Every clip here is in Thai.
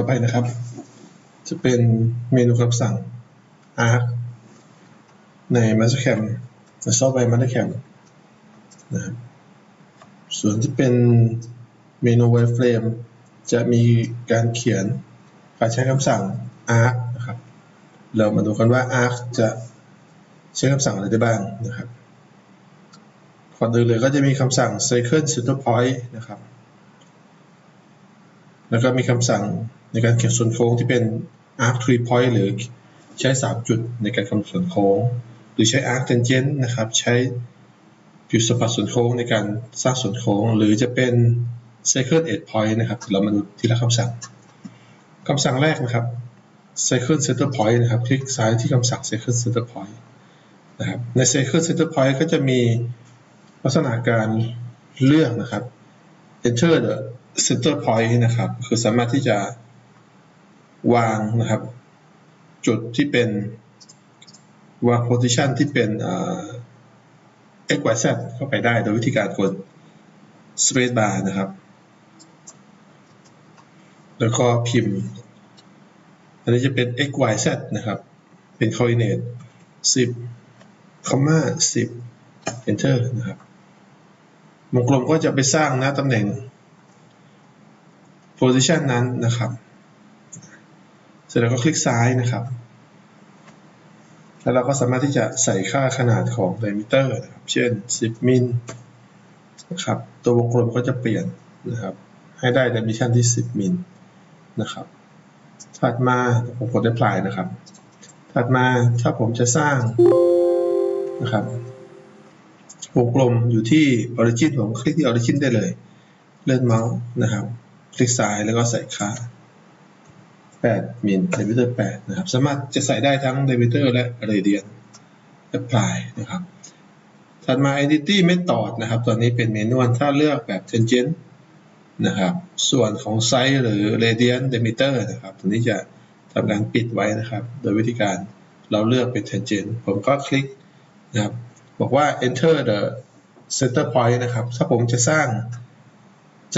ต่อไปนะครับ จะเป็นเมนูคำสั่ง arc ใน Mastercam ในซอฟต์แวร์ Mastercam นะครับส่วนที่เป็นเมนู wireframe จะมีการเขียนการใช้คำสั่ง arc นะครับ เรามาดูกันว่า arc จะใช้คำสั่งอะไรได้บ้างนะครับก่อนอื่นเลยก็จะมีคำสั่ง second center point นะครับ แล้วก็มีคำสั่ง ในการเขียนส่วนโค้งที่เป็น arc three point หรือใช้ 3 จุดในการกำหนดส่วนโค้ง หรือใช้ arc tangent นะครับ ใช้จุดสัมผัสส่วนโค้งในการสร้างส่วนโค้ง หรือจะเป็น second edge point นะครับเรามาดูทีละคำสั่งคำสั่งแรกนะครับ second center point นะครับ คลิกซ้ายที่คำสั่ง second center point นะครับใน second center point ก็จะมีลักษณะการเลือกนะครับ enter the center point นะครับ คือสามารถที่จะ วางนะครับ จุดที่เป็นวาง position ที่เป็น x y z เข้าไปได้โดยวิธีการกด space bar นะครับ แล้วก็พิมพ์ อันนี้จะเป็น x y z นะครับ เป็น coordinate 10 comma 10 enter นะครับวงกลมก็จะไปสร้างน้าตำแหน่ง position นั้นนะครับ เสร็จแล้วก็คลิกซ้ายนะครับ แล้วเราก็สามารถที่จะใส่ค่าขนาดของ diameter นะครับ เช่น 10 มิลนะครับ ตัววงกลมก็จะเปลี่ยนนะครับ ให้ได้ dimension ที่ 10 มิลนะครับ ถัดมาผมกด apply นะครับ ถัดมาถ้าผมจะสร้างนะครับวงกลมอยู่ที่ origin ผมคลิกที่ origin ได้เลย เลื่อนเมาส์นะครับ คลิกซ้ายแล้วก็ใส่ค่า 8มิล diameter 8นะครับ สามารถจะใส่ได้ทั้ง diameter และ radian apply นะครับ ถัดมา entity method นะครับ ตอนนี้เป็นเมนูถ้าเลือกแบบ tangent นะครับ ส่วนของไซส์หรือ radian diameter นะครับ ตัวนี้จะทำการปิดไว้นะครับ โดยวิธีการเราเลือกเป็น tangent ผมก็คลิกนะครับ บอกว่า enter the center point นะครับ ถ้าผมจะสร้าง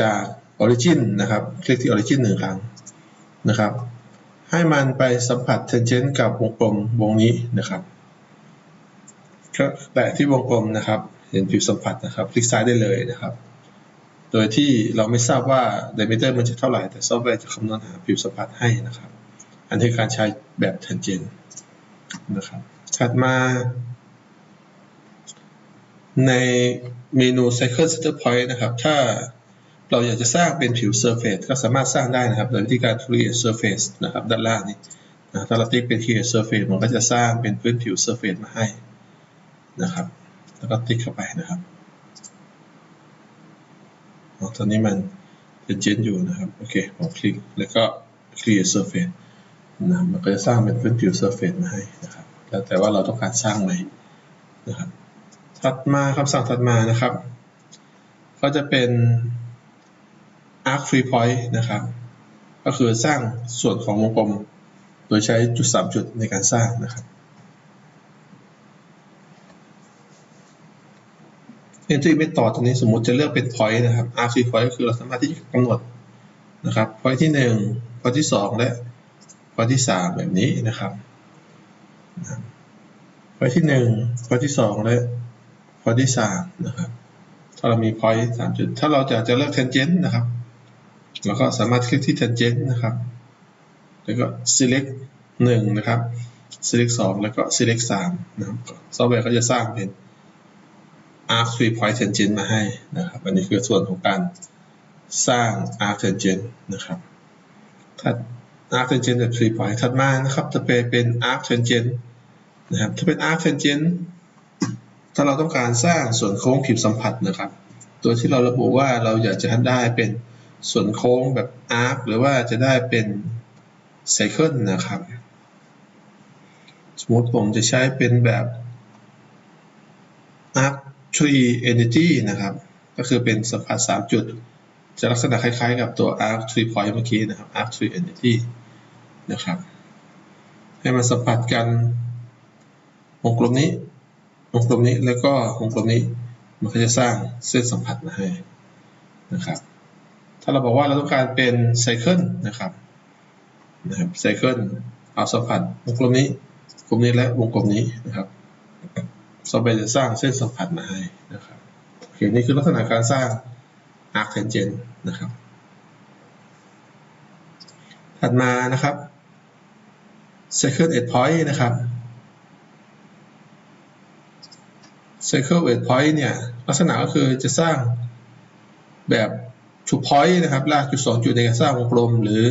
จาก origin นะครับ คลิกที่ origin หนึ่งครั้งนะครับ ให้มันไปสัมผัส tangent กับวงกลมวงนี้นะครับก็แตะที่วงกลมนะครับ เห็นผิวสัมผัสนะครับ คลิกซ้ายได้เลยนะครับ โดยที่เราไม่ทราบว่า diameter มันจะเท่าไหร่ แต่ซอฟต์แวร์จะคำนวณหาผิวสัมผัสให้นะครับ อันนี้การใช้แบบ tangent นะครับ ถัดมาในเมนู Cycle Center Point นะครับ ถ้า เราอยากจะสร้างเป็นผิว Surface ก็สามารถสร้างได้นะครับโดยวิธีการ Create Surface นะครับด้านล่างนี้นะถ้าเราติ๊กเป็น Create Surface มันก็จะสร้างเป็นพื้นผิว Surface มาให้นะครับ แล้วก็ติ๊กเข้าไปนะครับตอนนี้มันเป็นเจนอยู่นะครับ โอเคผมคลิกแล้วก็ Create Surface นะมันก็จะสร้างเป็นพื้นผิว Surface มาให้นะครับ แล้วแต่ว่าเราต้องการสร้างไหมนะครับ ถัดมาคำสั่งถัดมานะครับ ก็จะเป็น arc free point นะครับ ก็คือสร้างส่วนของวงกลม โดยใช้จุด3จุดในการสร้างนะครับ entry method ตัวนี้สมมติจะเลือกเป็น point นะครับ arc free point ก็คือเราสามารถที่จะกำหนดนะครับ point ที่1 point ที่ 2 และ point ที่ 3 แบบนี้นะครับ point ที่1 point ที่ 2 และ point ที่ 3 นะครับถ้าเรามี point 3 จุด ถ้าเราจะจะเลือก tangent นะครับ เราก็สามารถคลิกที่ tangent นะครับ แล้วก็ select 1 นะครับ select 2 แล้วก็ select 3นะครับซอฟต์แวร์ก็จะสร้างเป็น arc three point tangent มาให้นะครับ อันนี้คือส่วนของการสร้าง arc tangent นะครับถัด arc tangent แบบ three point ถัดมานะครับ จะเป็น arc tangent นะครับ ถ้าเป็น arc tangent ถ้าเราต้องการสร้างส่วนโค้งผิวสัมผัสนะครับโดยที่เราระบุว่าเราอยากจะได้เป็น ส่วนโค้งแบบ arc หรือว่าจะได้เป็น cycle นะครับ สมมติผมจะใช้เป็นแบบ arc tree energy นะครับ ก็คือเป็นสัมผัส3จุด จะลักษณะคล้ายๆ กับตัว arc tree point เมื่อกี้นะครับ arc tree energy นะครับ ให้มันสัมผัสกันวงกลมนี้วงกลมนี้แล้วก็วงกลมนี้มันก็จะสร้างเส้นสัมผัสมาให้นะครับ ถ้าเราบอกว่าเราต้องการเป็นไซเคิลนะครับนะครับไซเคิลเอาสัมผัสวงกลมนี้กลมนี้และวงกลมนี้นะครับซอฟต์แวร์จะสร้างเส้นสัมผัสมาให้นะครับโอเคนี่คือลักษณะการสร้าง arc tangent นะครับ ถัดมานะครับ circle edge point นะครับ circle edge point เนี่ยลักษณะก็คือจะสร้างแบบ two point นะครับลากจุดสองจุดในการสร้างวงกลม หรือ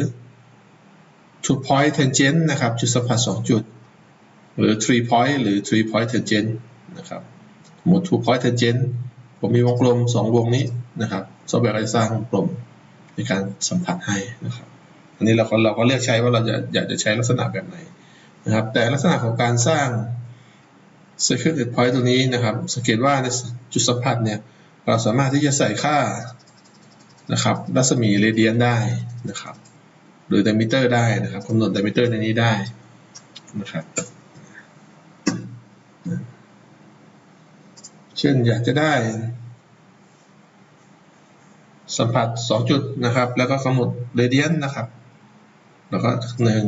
two point tangent นะครับจุดสัมผัสสองจุด หรือ three point หรือ three point tangent นะครับหมด two point tangent ผมมีวงกลมสองวงนี้นะครับซอฟต์แวร์ก็จะสร้างวงกลมในการสัมผัสให้นะครับอันนี้เราก็เราก็เลือกใช้ว่าเราจะอยากจะใช้ลักษณะแบบไหนนะครับแต่ลักษณะของการสร้าง circle edge point ตรงนี้นะครับ สังเกตว่าในจุดสัมผัสเนี่ย เราสามารถที่จะใส่ค่า นะครับ รัศมีเรเดียนได้นะครับ หรือไดมิเตอร์ได้นะครับกำหนดไดมิเตอร์ในนี้ได้นะครับ เช่นอยากจะได้สัมผัส 2 จุดนะครับ แล้วก็กำหนดเรเดียนนะครับ แล้วก็หนึ่ง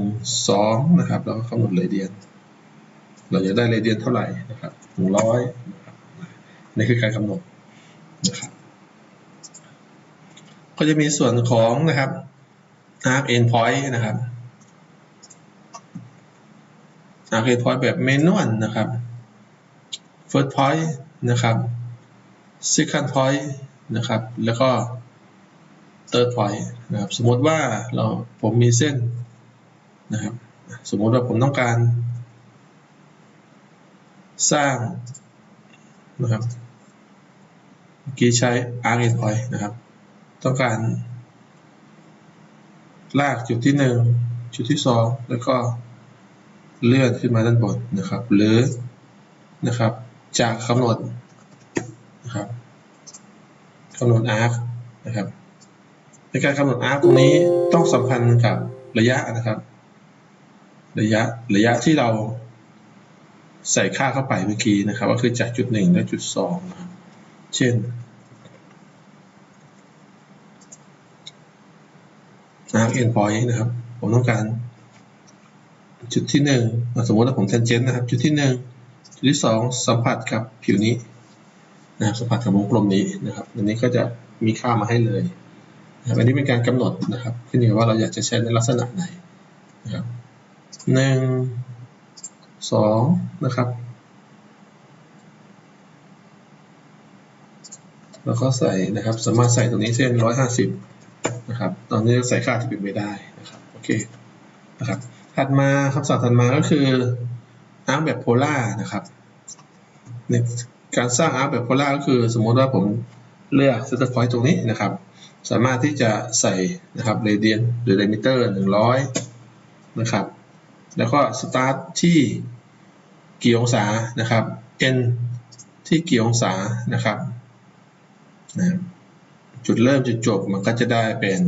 สองนะครับ แล้วก็กำหนดเรเดียน เราจะได้เรเดียนเท่าไหร่นะครับหนึ่งร้อยนี่คือการกำหนดนะครับ ก็จะมีส่วนของนะครับ arc endpoint นะครับ arc endpoint แบบเมนวลนะครับ first point นะครับ second point นะครับ แล้วก็ third point นะครับ สมมติว่าเราผมมีเส้นนะครับ สมมติว่าผมต้องการ สร้างนะครับเมื่อกี้ใช้ arc endpoint นะครับ ต้องการ ลากจุดที่หนึ่งจุดที่สองแล้วก็เลื่อนขึ้นมาด้านบนนะครับ หรือนะครับจากกำหนดนะครับกำหนด arc นะครับในการกำหนด arc ตรงนี้ต้องสัมพันธ์กับระยะนะครับ ระยะระยะที่เราใส่ค่าเข้าไปเมื่อกี้นะครับ ก็คือจากจุดหนึ่งและจุดสองน นะครับเช่น arc endpoint นะครับ ผมต้องการ จุดที่หนึ่งสมมติว่าผม tangent นะครับ จุดที่หนึ่งจุดที่สองสัมผัสกับผิวนี้นะครับสัมผัสกับวงกลมนี้นะครับอันนี้ก็จะมีค่ามาให้เลยนะครับอันนี้เป็นการกำหนดนะครับ ขึ้นอยู่กับว่าเราอยากจะใช้ในลักษณะไหนนะครับหนึ่งสองนะครับ แล้วก็ใส่นะครับ สามารถใส่ตรงนี้เส้นร้อยห้าสิบ นะครับ ตอนนี้ใส่ค่าที่เป็นไม่ได้นะครับโอเคนะครับ ถัดมาคำสั่งถัดมาก็คืออาร์คแบบโพล่านะครับในการสร้างอาร์คแบบโพล่าก็คือสมมติว่าผมเลือกเซนเตอร์พอยต์ตรงนี้นะครับ สามารถที่จะใส่นะครับเรเดียนหรือเรมิเตอร์หนึ่งร้อยนะครับ แล้วก็สตาร์ทที่กี่องศานะครับ n ที่กี่องศานะครับนะ จุดเริ่มจุดจบมันก็จะได้เป็น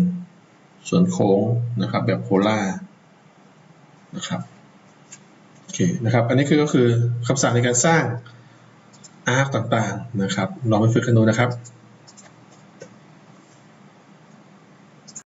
ส่วนโค้งนะครับแบบโพล่านะครับโอเคนะครับอันนี้คือก็คือคำสั่งในการสร้างอาร์คต่างๆนะครับลองไปฝึกกันดูนะครับ